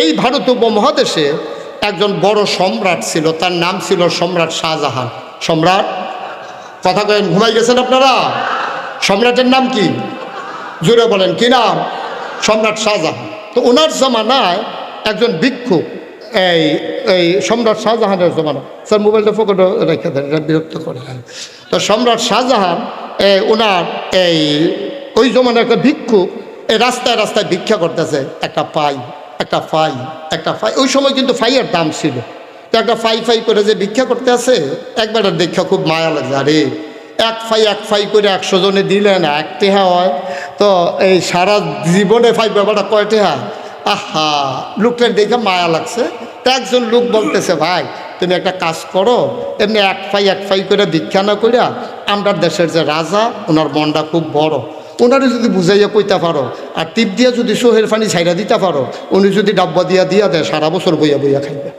এই ভারত উপমহাদেশে একজন বড় সম্রাট ছিল, তার নাম ছিল সম্রাট শাহজাহান। সম্রাট? কথা কেন ঘুমাই গেছেন আপনারা? সম্রাটের নাম কি? জুড়ে বলেন, কি নাম? সম্রাট শাহজাহান। তো ওনার জামানায় একজন ভিক্ষুক, এই এই সম্রাট শাহজাহানের জমানা। স্যার, মোবাইলটা ফোকটো রেখে দেন, এটা বিরক্ত করে তো সম্রাট শাহজাহান ওনার, এই, ওই জমানার একটা ভিক্ষুক এই রাস্তায় রাস্তায় ভিক্ষা করতেছে একটা পাই। একটা ফাই একটা ফাই, ওই সময় কিন্তু ফাইয়ের দাম ছিল। তো একটা ফাই ফাই করে যে ভিক্ষা করতে আছে, একবার দেখা খুব মায়া লাগে আরে, এক ফাই এক ফাই করে একশো জনে দিলে না, এক টেহা হয়। তো এই সারা জীবনে ফাই ব্যাপারটা কয় টেহা? আহা, লোকটার দেখে মায়া লাগছে। তো একজন লোক বলতেছে, ভাই, তুমি একটা কাজ করো, এমনি এক ফাই এক ফাই করে ভিক্ষা না করিয়া, আমরা দেশের যে রাজা, ওনার মনটা খুব বড়। ওনারে যদি বুঝাইয়া কইতে পারো, আর টিপ দিয়া যদি সোহের পানি ছাইরা দিতে পারো, উনি যদি ডাব্বা দিয়া দিয়া দেয়, সারা বছর বইয়া বইয়া খাইবে।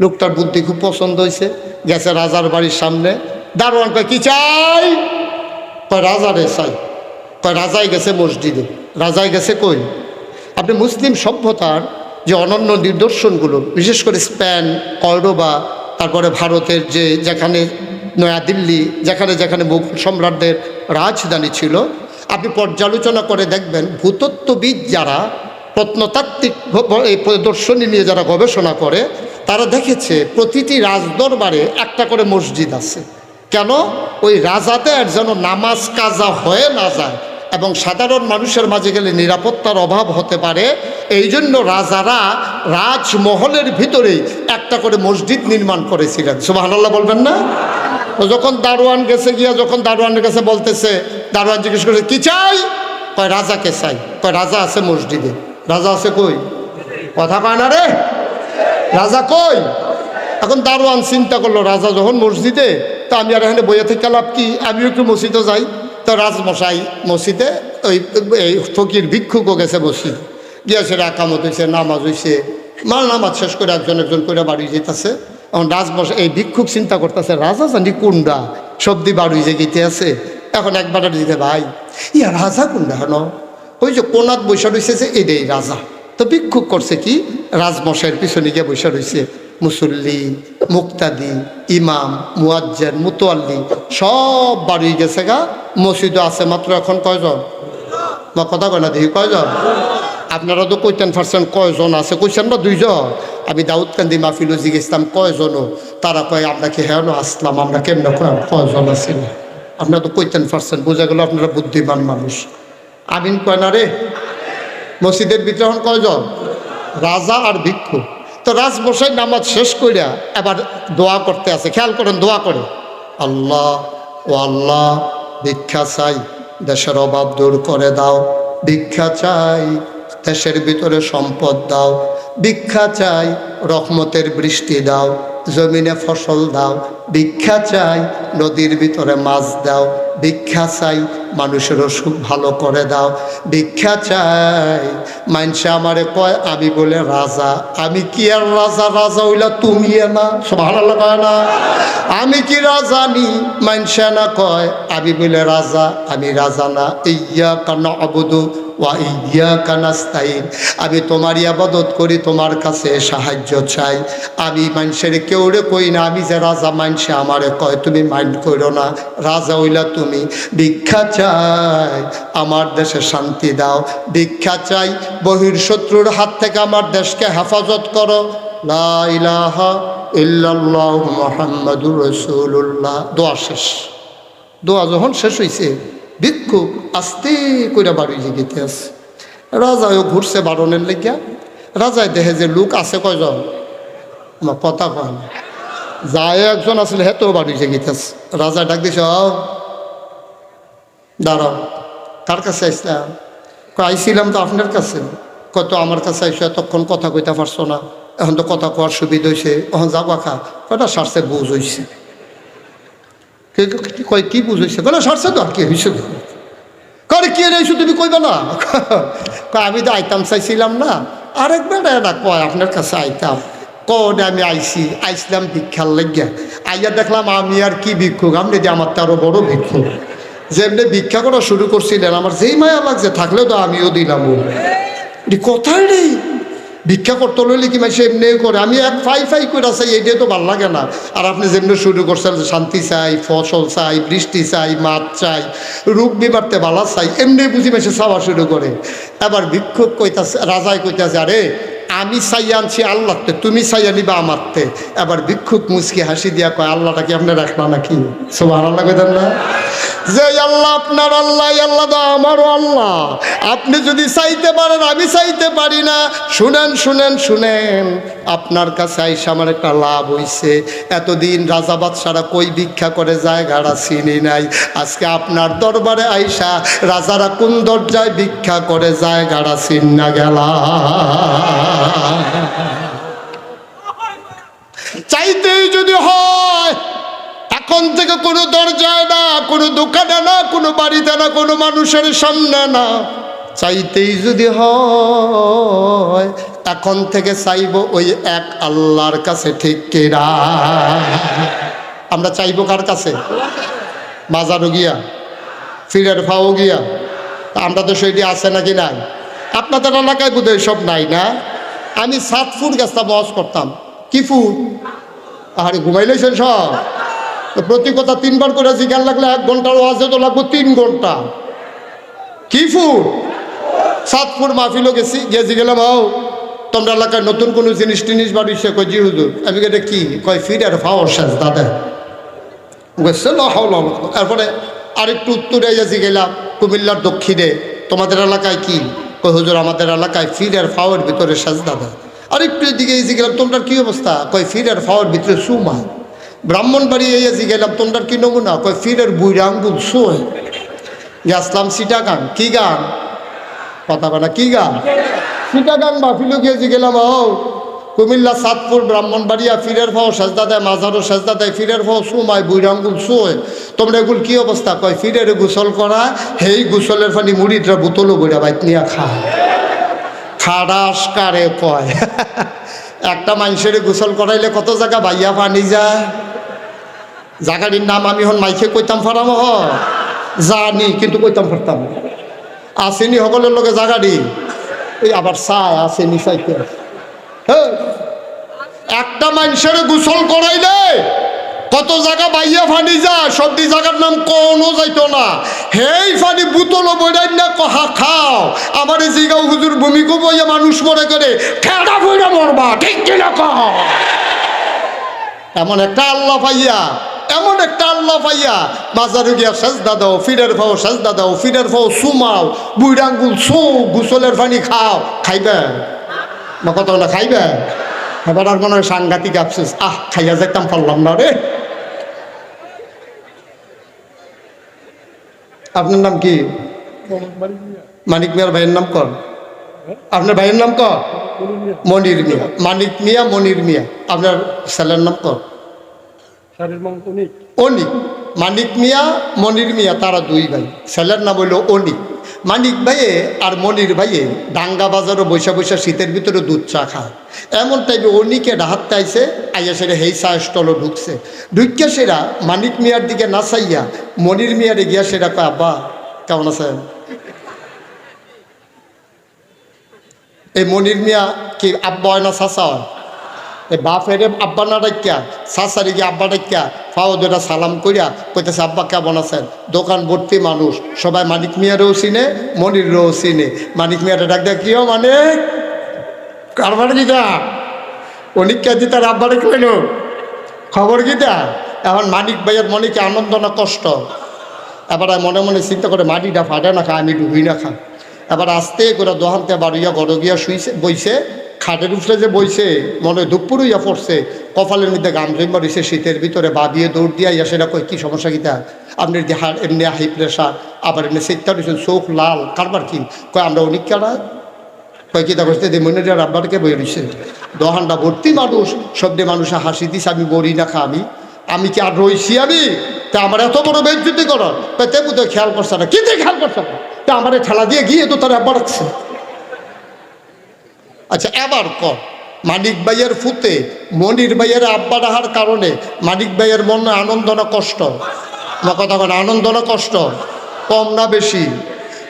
লোকটার বুদ্ধি খুব পছন্দ হয়েছে গেছে রাজার বাড়ির সামনে। দারোয়ান কয়, কি চাই? কয়, রাজারে চাই। কয়, রাজাই গেছে মসজিদে। রাজাই গেছে কই? আপনি মুসলিম সভ্যতার যে অনন্য নিদর্শনগুলো, বিশেষ করে স্পেন কর্ডোবা তারপরে ভারতের যে যেখানে নয়াদিল্লি যেখানে যেখানে মুঘল সম্রাটদের রাজধানী ছিল। আপনি পর্যালোচনা করে দেখবেন, ভূতত্ত্ববিদ যারা প্রত্নতাত্ত্বিক এই প্রদর্শনী নিয়ে যারা গবেষণা করে, তারা দেখেছে প্রতিটি রাজদরবারে একটা করে মসজিদ আছে। কেন? ওই রাজাদের যেন নামাজ কাজা হয়ে না যায় এবং সাধারণ মানুষের মাঝে গেলে নিরাপত্তার অভাব হতে পারে এই জন্য রাজারা রাজমহলের ভিতরেই একটা করে মসজিদ নির্মাণ করেছিলেন। সুবহানাল্লাহ বলবেন না? যখন দারোয়ান গেছে গিয়া যখন দারোয়ানের কাছে বলতেছে, দারোয়ান জিজ্ঞেস করেছে, কি চাই? কয় রাজাকে চাই? কয়, রাজা আছে মসজিদে। রাজা আছে কই? কথা কয় না রে। রাজা কই? এখন দারোয়ান চিন্তা করল, রাজা যখন মসজিদে, তা আমি আর এখানে বইয়া থেকে লাভ কি? আমিও একটু মসজিদে যাই। তো রাজমশাই মসজিদে ওই, এই ফকির ভিক্ষুকও গেছে মসজিদ। গিয়েছে রাকামত হয়েছে নামাজ হয়েছে মাল নামাজ শেষ করে একজন একজন করে বাড়ি যেতেছে। এখন রাজমশাই এই ভিক্ষুক চিন্তা করতেছে, রাজা জানি কুন্ডা? সবদি বাড়ি যে গীতে আছে, এখন একবার দিতে ভাই। ইয়া, রাজা কুন্ডা হেন? ওই যে কোনাত বৈশা রয়েছে যে, এটাই রাজা। তো ভিক্ষুক করছে কি? রাজমশাইয়ের পিছনে গিয়ে বসে রয়েছে মুসল্লি, মুক্তাদি, ইমাম, মুয়াজ্জেন মুতোয়াল্লি সব বাড়ি গেছে গা, মসজিদও আছে মাত্র এখন কয়জন? কথা কয় না, দেখি কয়জন? আপনারা তো কইতেন পারছেন কয়জন আছে? কইছেন না দুইজন? আমি দাউদকান্দি মাহফিলও জিজ্ঞেসলাম কয়জনও? তারা কয় আপনাকে হেন আসলাম? আমরা কেমন কয়জন আছি? আপনারা তো কইতেন পারছেন বোঝা গেল আপনারা বুদ্ধিমান মানুষ। আমিন কয়, না রে। মসজিদের এখন কয়জন? রাজা আর ভিক্ষু। তো রাজমশাই নামাজ শেষ করিয়া এবার দোয়া করতে আছে। খেয়াল করেন, দোয়া করে। আল্লাহ, ও আল্লাহ, ভিক্ষা চাই। দেশের অভাব দূর করে দাও। ভিক্ষা চাই। দেশের ভিতরে সম্পদ দাও, ভিক্ষা চাই, রহমতের বৃষ্টি দাও, জমিনে ফসল দাও, ভিক্ষা চাই, নদীর ভিতরে মাছ দাও, ভিক্ষা চাই, মানুষের অসুখ ভালো করে দাও, ভিক্ষা চাই। মানসে আমারে কয়, আমি বলে রাজা, আমি কি আর রাজা? রাজা হইলা তুমি না। ভালো কয় না। আমি কি রাজা নি? মানসে না কয়, আমি বলে রাজা, আমি রাজা না। ইয়া কানা অবধু ওয়া আমি তোমার আবাদত করি, তোমার কাছে সাহায্য চাই। আমি মানুষের কেউ রে কই না, আমি যে রাজা মানসে আমারে কয়, তুমি মাইন্ড করো না, রাজা হইলা তুমি। ভিক্ষা চাই, আমার দেশে শান্তি দাও। ভিক্ষা চাই, বহির শত্রুর হাত থেকে আমার দেশকে হেফাজত করো। ইল্লাল্লাহ মুহাম্মাদুর রাসূলুল্লাহ। দোয়া শেষ। দোয়া যখন শেষ হয়েছে ভিক্ষুক আস্তে করে বাড়ি জিগিতে আছে। রাজাও ঘুরছে বারণের লেগিয়া। রাজায় দেখে যে লোক আছে কয়জন? আমার কথা কয় না। যায় একজন আসলে হেতেও বাড়ি জেগিতেছে রাজা ডাক দিছে "আও, দাঁড়াও কার কাছে আইসলাম কয়, আইছিলাম তো আপনার কাছে। কত আমার কাছে আইসো এতক্ষণ কথা কইতে পারছ না। এখন তো কথা কোয়ার সুবিধা হয়েছে এখন যাব খা কয়টা সারছে বুঝ হয়েছে কয়, কি বুঝ বলে, সারছে তো আর কি হয়েছে করে কি রয়েছো তুমি কইবে না? আমি তো আইতাম, চাইছিলাম না। আরেকবার এটা কয়, আপনার কাছে আইতাম। কনে আমি আইছি। আইসলাম ভিক্ষার লাগিয়া। আইয়া দেখলাম আমি আর কি ভিক্ষুক আপনি যে আমার তো আরও বড় ভিক্ষুক। যেমনি ভিক্ষা করা শুরু করছিলেন, আমার যেই মায়া লাগছে, থাকলেও তো আমিও দিলাম। কোথায় রে ভিক্ষা করতে লইলে কি মাসে এমনি করে। আমি এক ফাই ফাই করে চাই এইটাই তো ভালো লাগে না। আর আপনি যেমনি শুরু করছেন, শান্তি চাই, ফসল চাই, বৃষ্টি চাই, মাছ চাই, রোগ বিমারতে বালা চাই, এমনি বুঝি মাসে চাওয়া শুরু করে। এবার ভিক্ষুক কইতাছে রাজায় কইতাছে, আরে, আমি চাইয়া আনছি আল্লাহতে, তুমি চাইয়া নিবা আমারতে। এবার ভিক্ষুক মুচকি হাসি দিয়া কয়, আল্লাহটা কি আপনি রাখলা নাকি? সব আল্লাহ কইতেন না? যে আল্লাহ আপনার আল্লাহ আল্লাহ দা আমারও আল্লাহ। আপনি যদি চাইতে পারেন, আমি চাইতে পারি না। শুনেন শুনেন শুনেন, আপনার কাছে আইসা আমার একটা লাভ হইছে। এতদিন রাজা বাদশারা কই ভিক্ষা করে যায় গাড়া চিনি নাই। আজকে আপনার দরবারে আইসা রাজারা কোন দরজায় ভিক্ষা করে যায় গাড়া চিন না গেলা। চাইতেই যদি হয় এখন থেকে কোনো দরজায় না, কোনো দোকানে না, কোনো বাড়িতে না, কোনো মানুষের সামনে না। চাইতেই যদি হয়, এখন থেকে চাইব ওই এক আল্লাহর কাছে, ঠিক কিনা? আমরা চাইব কার কাছে? বাজারও গিয়া, ফিরের ফাও গিয়া। আমরা তো সেইটি আছে নাকি নাই? আপনাদের এলাকায় বোধহয় সব নাই না? আমি সাত ফুট গাছটা বস করতাম। কি ফুট? আরে ঘুমাইলেছেন সব প্রতি কথা তিনবার করে জিজ্ঞান লাগলে এক ঘণ্টার ওয়াজে তো লাগবো তিন ঘণ্টা। কি ফুট? সাত ফুট মাহফিলও গেছি গেছি গেলাম হাও তোমরা এলাকায় নতুন কোনো জিনিস টিনিস বাড়িছে কই জি হুজুর। আমি এটা কি? কয় ফির আর ফাওয়ার শেষ দাদা। তারপরে আরেকটু উত্তরে গেছি গেলাম কুমিল্লার দক্ষিণে তোমাদের এলাকায় কি? কই হুজুর, আমাদের এলাকায় ফির আর ফাওয়ার ভিতরে শেষ দাদা। আরেকটু এদিকে এসে গেলাম তোমরা কি অবস্থা? কয় ফির আর ফাওয়ার ভিতরে সুমা ব্রাহ্মণ বাড়ি এসে গেলাম, তোমরা কি নমুনা? কয় ফির আর বুইরা আঙ্গুল সোয়। গেছলাম সিটা গান কি গান? কথা বলা কি গান? সিটা গান মাহফিলও গিয়েছি গেলাম, ও, কুমিল্লা সাতপুর ব্রাহ্মণবাড়িয়া ফিরের ফাও সাজদা দেয় মাঝারও সাজদা দেয়, ফিরের ফাও সুমায় বুইরাঙ্গুল সুয়। তোমরা এগুল কি অবস্থা? কয়, ফিরের গোসল করা হেই গোসলের ফানি মুড়িটা বোতলও বইরা বাইত নিয়ে খা। খাড়াস কারে কয়। একটা মানুষের গোসল করাইলে কত জায়গা বাইয়া পানি যায়? জাগাড়ির নাম আমি হন মাইকে কইতাম ফারাম হ। জানি, কিন্তু কইতাম ফারতাম। আসেনি সকলের লগে জাগাড়ি ওই আবার চায়, আসেনি চাইতে। হ্যাঁ একটা মানুষের গোসল করাইলে কত জায়গা বাইয়া ফানি যায়, সবদি জায়গার নাম কোনো যাইতো না। হেই ফানি বুতল বইরাই না কহা খাও। আমার এই জিগাও হুজুর ভূমিকে বইয়া মানুষ মনে করে খেড়া বইরা মরবা, ঠিক কিনা কহ? এমন একটা আল্লাহ পাইয়া, এমন একটা আল্লাহ পাইয়া, মাজারে গিয়া সাজদা দাও ফিরের ফাও সাজদা দাও ফিরের ফাও সুমাও বুইডাঙ্গুল সু, গুসলের পানি খাও, খাইবে? কত না খাইবে? এবার আর মনে হয় সাংঘাতিক আফসোস, আহ, খাইয়া যাইতাম পারলাম না রে। আপনার নাম কি? মানিক মিয়ার ভাইয়ের নাম কর। আপনার ভাইয়ের নাম কর? মনির মিয়া। মানিক মিয়া মনির মিয়া। আপনার ছেলের নাম কর। অনিক। মানিক মিয়া মনির মিয়া তারা দুই ভাই। ছেলের নাম হইল অনিক। মানিক ভাইয়ে আর মনির ভাইয়ে ডাঙ্গা বাজারও বৈশা বৈশা শীতের ভিতরে দুধ চা খায়। এমন টাইপে অনিকে ডাহাতে আইসে আইয়া সেটা হেই চা স্টলও ঢুকছে। ঢুকিয়া সেরা মানিক মিয়ার দিকে না চাইয়া মনির মিয়ারে গিয়া সেটা কয়, আব্বা, কেমন আছেন? এই মনির মিয়া কি আব্বা হয় না চাচা হয়? এই বাপের আব্বা না ডাকিয়া শাশারি গিয়ে আব্বা ডাকিয়া ফাও দুটা সালাম করিয়া কইতেছে, আব্বা কেমন আছেন? দোকান ভর্তি মানুষ, সবাই মানিক মিয়ারও চিনে, মনিরও চিনে। মানিক মিয়াটা ডাক দেয় কিও মানে কারবার গীতা? অনিকা দি তার আব্বারে কইল খবর গীতা? এখন মানিক ভাইয়ের মনে কি আনন্দ না কষ্ট? এবার মনে মনে চিন্তা করে, মাটিটা ফাটে না খা, আমি ডুবি না খা। এবার আস্তে করে দোহানতে বাড়িয়া গড় গিয়া শুইছে, বইছে। খাটের উপরে যে বইছে, মনে দুপুর হইয়া পড়ছে, কপালের মধ্যে গাম জমা রয়েছে শীতের ভিতরে বাবিয়ে দৌড় দিয়া ইয়া সেটা কই কি সমস্যা কিতা আপনি দেহার এমনি হাই প্রেশার আবার এমনি সেটটা রয়েছেন চোখ লাল কারবার কি? কয়, আমরা অনেক কেনা কয় কিতা করতে দে মনে রাব্বারকে বই রয়েছে দোহানটা ভর্তি মানুষ সবডে মানুষে হাসি দিস আমি বড়ি না খা আমি কি আর রইছি আমি? তা আমার এত বড় বেজ্জুতি করো। তে বুধ, খেয়াল করছে না। কিতে খেয়াল করছে? না তা আমার ঠেলা দিয়ে গিয়ে তো তার আব্বা রাখছে। আচ্ছা এবার কর মানিক ভাইয়ের ফুতে, মনির ভাইয়ের আব্বা রাহার কারণে মানিক ভাইয়ের মনে আনন্দ না কষ্ট? আমার কথা কেন আনন্দ না কষ্ট? কম না বেশি?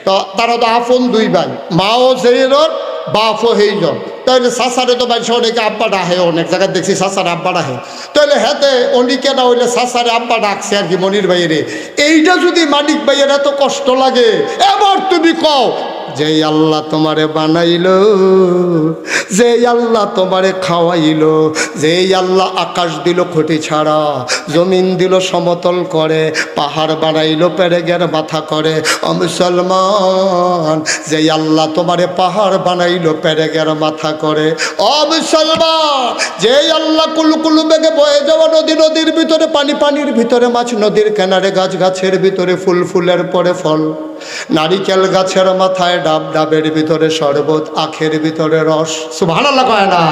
তো তারা তো আফন দুই ভাই, মাও যেইজন বাপও সেইজন তো তাহলে সাসারে তো বাইশ অনেকে আব্বা ডাহে অনেক জায়গায় দেখছি সাসারে আব্বা ডাহে তাহলে হেতে অনিকে না হইলে সাসারে আব্বা ডাকছে আর কি মনির ভাইয়েরে। এইটা যদি মানিক ভাইয়ের এত কষ্ট লাগে, এবার তুমি কও যে আল্লাহ তোমারে বানাইলো যে আল্লাহ তোমারে খাওয়াইলো, যে আল্লাহ আকাশ দিল খুঁটি ছাড়া, জমিন দিল সমতল করে, পাহাড় বানাইলো পেরেগের মাথা করে। ও মুসলমান, যে আল্লাহ তোমারে পাহাড় বানাইলো পেরেগের মাথা করে। ও মুসলমান, যে আল্লাহ কুলু কুলু বেগে বয়ে যাওয়া নদী, নদীর ভিতরে, পানি পানির ভিতরে, মাছ নদীর কিনারে গাছ গাছের ভিতরে, ফুল ফুলের পরে ফল। নারিকেল গাছের মাথায় ডাব, ডাবের ভিতরে শরবত, আখের ভিতরে রস। সুবহানাল্লাহ কয় না।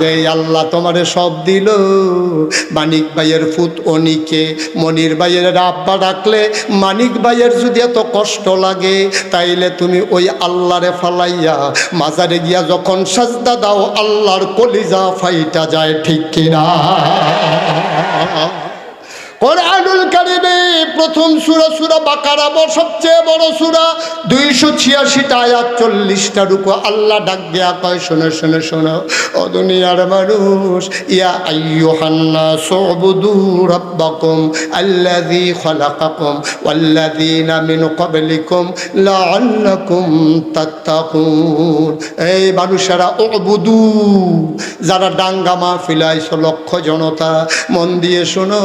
যে আল্লাহ তোমারে সব দিল। মানিক ভাইয়ের ফুত অনিকে, মনির ভাইয়ের আব্বা ডাকলে, মানিক ভাইয়ের যদি এত কষ্ট লাগে, তাইলে তুমি ওই আল্লাহরে ফালাইয়া মাজারে গিয়া যখন সাজদা দাও, আল্লাহর কলিজা ফাইটা যায় ঠিক কিনা? কোরআনুল কারিমে প্রথম সুরা সুরা বাকারা সবচেয়ে বড় সুরা। দুইশো ছিয়াশিটা আয়াত, চল্লিশটা রুকু। আল্লাহ ডাক দেয়া কয়, শোনো শোনো শোনো। ও দুনিয়ার মানুষ, ইয়া আইয়ুহান্না সুবুদু রাব্বাকুম আল্লাযী খালাকাকুম ওয়াল্লাযীনা মিন ক্বাবলিকুম লাআল্লাকুম তাত্তাকুন। এই মানুষেরা উবুদু, যারা ডাঙ্গা মাহফিল আইছো লক্ষ জনতা। মন দিয়ে শোনো,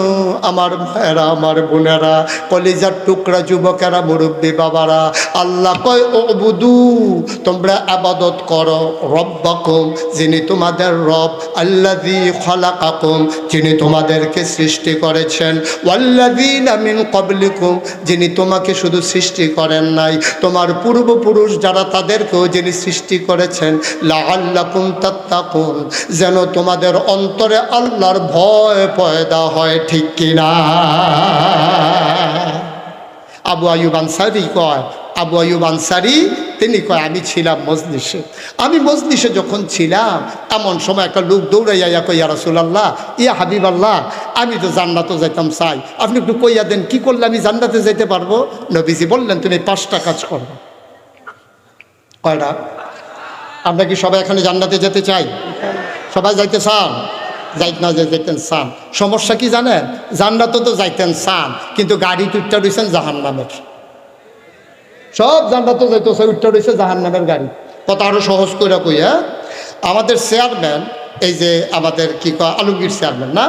আমার ভাইয়েরা, আমার বোনেরা, কলিজার টুকরা যুবকেরা, মুরব্বী বাবারা, আল্লাহ কয় ও বুধু তোমরা আবাদত করো রব্বাকুম, যিনি তোমাদের রব আল্লাদি খলাকাকুম, যিনি তোমাদেরকে সৃষ্টি করেছেন। ওয়াল্লাদিন আমিন কবলিকুম যিনি তোমাকে শুধু সৃষ্টি করেন নাই। তোমার পূর্বপুরুষ যারা তাদেরকেও যিনি সৃষ্টি করেছেন লা আল্লাকুম তাত্তাকুন, যেন তোমাদের অন্তরে আল্লাহর ভয় পয়দা হয়, ঠিক কিনা? আবু আয়ুব আনসারি কয়, আবু আয়ুব আনসারি, তিনি কয়, আমি ছিলাম মজলিসে। আমি মজলিসে যখন ছিলাম, এমন সময় একটা লোক দৌড়াইয়া ইয়া কইয়া রসুলাল্লাহ, ইয়া হাবিব আল্লাহ আমি তো জান্নাতও যাইতাম, চাই। আপনি একটু কইয়া দেন, কি করলে আমি জান্নাতে যেতে পারব? নবীজি বললেন, তুমি পাঁচটা কাজ করব কয়টা? আমরা কি সবাই এখানে জান্নাতে যেতে চাই? সবাই যাইতে চান? যাইত না যে যেতেন চান। সমস্যা কি জানেন? জান্নাতও তো যাইতেন চান, কিন্তু গাড়ি টুটটা রয়েছেন জাহান নামের সব জান্নাতও যাইতেছে উঠটা রয়েছে জাহান নামের গাড়ি। কথা আরও সহজ করে কই হ্যাঁ? আমাদের চেয়ারম্যান, এই যে আমাদের কি কয়, আলমগীর চেয়ারম্যান, না?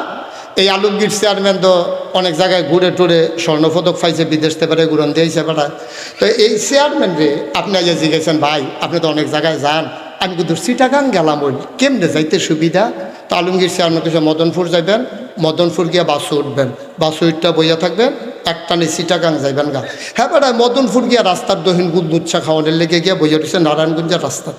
এই আলমগীর চেয়ারম্যান তো অনেক জায়গায় ঘুরে টুরে স্বর্ণপদক পাইছে, বিদেশ থেকে ঘুরন দিয়েছে বেড়ায় তো এই চেয়ারম্যান রে, আপনি আজ জিজ্ঞেসেন, ভাই, আপনি তো অনেক জায়গায় যান, আমি কিন্তু সিটাগাং গেলাম, ওই কেমনে যাইতে সুবিধা? তো সে চেয়ারম্যান কিছু মদনপুর যাইবেন, মদনপুর গিয়ে বাসে উঠবেন। বাসে উঠটা বইয়া থাকবেন একটানে সিটাগাং যাইবেন গা। হ্যাঁ বেড়ায় মদনপুর গিয়া রাস্তার দহিন গুদ দুচ্ছা খাওয়ানোর লেগে গিয়ে বইয়া রয়েছে নারায়ণগঞ্জের রাস্তা।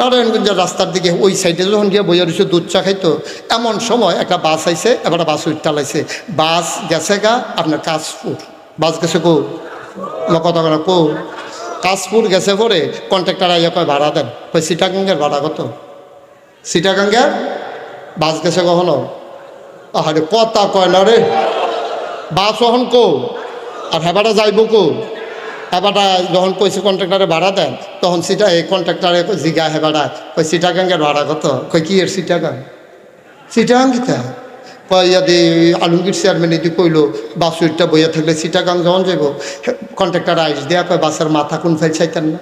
নারায়ণগঞ্জের রাস্তার দিকে ওই সাইডে যখন গিয়ে বইয়া রয়েছে দুধ চা খাইতো, এমন সময় একটা বাস আইছে, এবার বাস উঠটালাইছে বাস গেছে গা, আপনার কাশপুর বাস গেছে কো? কথা কো? কাশপুর গেছে পরে, কন্ট্রাক্টর আইয়া কয়, ভাড়া দেন। কই সিটাগাঙ্গের ভাড়া কত? সিটাগাঙ্গের বাস গেছে কখনো? আরে কথা কয় না রে। বাস ওহন কো আর হেবাটা যাইব কো হেবাটা যখন কইছে কন্ট্রাক্টারে ভাড়া দেন, তখন সিটা এই কন্ট্রাক্টারে জিগা হেবাটা। কই সিটাগাঙ্গের ভাড়া কত? কই, কি এর সিটাগাং? সিটাগাং কিতা? ইয়াদি আলমগীর চেয়ারম্যান এদি কইলো বাস উইটটা বইয়া থাকলে সিটাগাং যখন যাইব কন্ট্রাক্টার আইস দেয়া কয়, বাসের মাথা কোন ফেল চাইতেন না?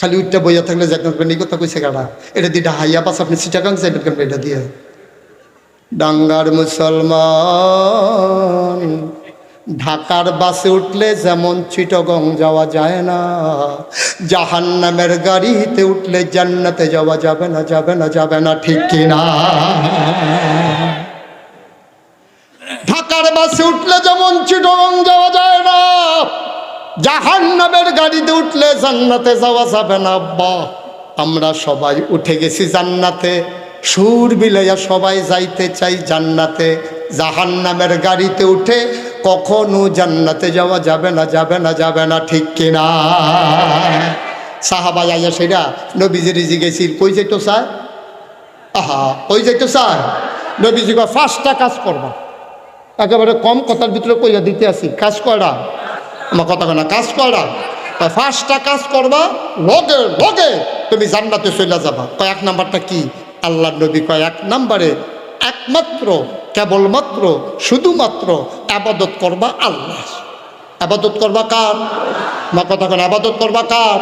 খালি উঠটা বইয়া থাকলে যাকেন এই কথা কইছে এটা দিয়ে হাইয়া পাস, আপনি সিটাগাং যাইবেন কেন এটা দিয়ে? ডাঙ্গার মুসলমান, ঢাকার বাসে উঠলে যেমন চিটগং যাওয়া যায় না জাহান নামের গাড়িতে উঠলে জান্নাতে যাওয়া যাবে না যাবে না যাবে না, ঠিক কিনা? ঢাকার বাসে উঠলে যেমন চিটগং যাওয়া যায় না জাহান নামের গাড়িতে উঠলে জান্নাতে যাওয়া যাবে না, আব্বা। আমরা সবাই উঠে গেছি জান্নাতে। সুর বিলাইয়া সবাই যাইতে চাই জান্নাতে। জাহান নামের গাড়িতে উঠে কখনো জান্নাতে যাওয়া যাবে না যাবে না যাবে না, ঠিক কিনা? সাহাবা যাইয়া সেটা নবীজির জিগেছি কই যাইতো স্যার? আহা, কই যাইতো স্যার? নবীজি ফার্স্টটা কাজ করবা। একেবারে কম কথার ভিতরে কইয়া দিতে আসি। কাজ করা আমার কথা না, কাজ করা পাঁচটা কাজ করবা, লগে লগে তুমি জান্নাতে চলে যাবা। কয়, এক নাম্বারটা কি? আল্লাহ নবী কয়, এক নাম্বারে একমাত্র, কেবলমাত্র, শুধুমাত্র আবাদত করবা আল্লাহ। আবাদত করবা কার? মা কথা কেন আবাদত করবা কার?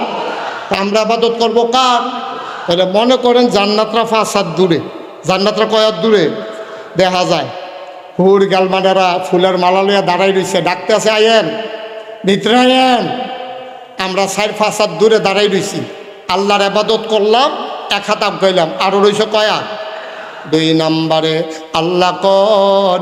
আমরা আবাদত করব কার? তাহলে মনে করেন জান্নাতরা হাত দূরে। জান্নাতরা কয় হাত দূরে? দেখা যায়, হুর গালমানেরা ফুলের মালা লইয়া দাঁড়াই রইছে। ডাকতে আছে আয়েন ভিতরে আয়েন আমরা সাইড ফাঁসার দূরে দাঁড়াই রয়েছি আল্লাহর আবাদত করলাম, এক হাত আপ গাইলাম। আরও রয়েছে কয়া দুই নম্বরে, আল্লাহ ক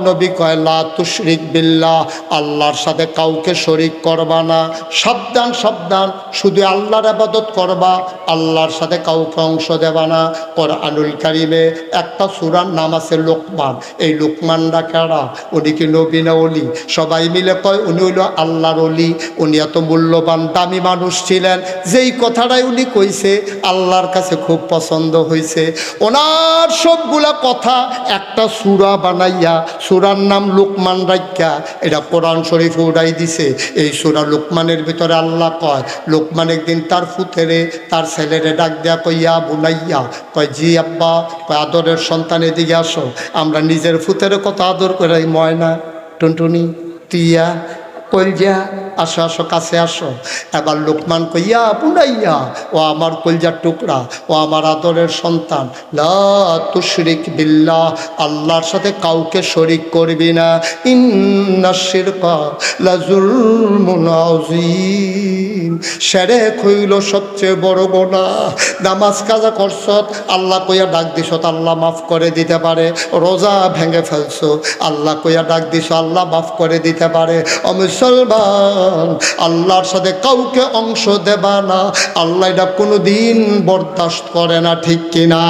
নবী কয়লা তুশরিক বিল্লাহ, আল্লাহর সাথে কাউকে শরিক করবা না। সাবধান সাবধান, শুধু আল্লাহর আবাদত করবা, আল্লাহর সাথে কাউকে অংশ দেবা না। কোরআনুল কারিমে একটা সুরার নাম আছে লোকমান। এই লোকমানরা কারা? উনি কি নবী না অলি? সবাই মিলে কয়, উনি হইল আল্লাহর অলি। উনি এত মূল্যবান, দামি মানুষ ছিলেন। যেই কথাটাই উনি কইছে, আল্লাহর কাছে খুব পছন্দ হয়েছে ওনার সবগুলা কথা, একটা সুরা বানাইয়া, সুরার নাম লোকমান রাজ্ঞা এটা কোরআন শরীফ উড়াই দিছে। এই সুরা লোকমানের ভিতরে আল্লাহ কয়, লোকমান একদিন তার ফুতেরে তার ছেলেরে ডাক দেয়া কইয়া বুনাইয়া। কয়, জি আব্বা। কয়, আদরের সন্তান এদিকে আসো। আমরা নিজের ফুতেরে কত আদর করে ময়না, টুনটুনি, টিয়া কলজা, আসো আসো, কাছে আসো। এবার লোকমান কইয়া বুনাইয়া, ও আমার কলজার টুকরা, ও আমার আদরের সন্তান, লা তুশরিক বিল্লাহ, আল্লাহর সাথে কাউকে শরিক করবি না। ইন্না শিরকা লাজুল আযীম। সেরেক হইল সবচেয়ে বড় গোনা। নামাজ কাজা করছত, আল্লাহ কইয়া ডাক দিছ আল্লাহ মাফ করে দিতে পারে। রোজা ভেঙে ফেলছো, আল্লাহ কইয়া ডাক দিছ, আল্লাহ মাফ করে দিতে পারে। ও মুসলমান, আল্লাহর সাথে কাউকে অংশ দেবা না। আল্লাহ এটা কোনো দিন বরদাস্ত করে না, ঠিক কিনা?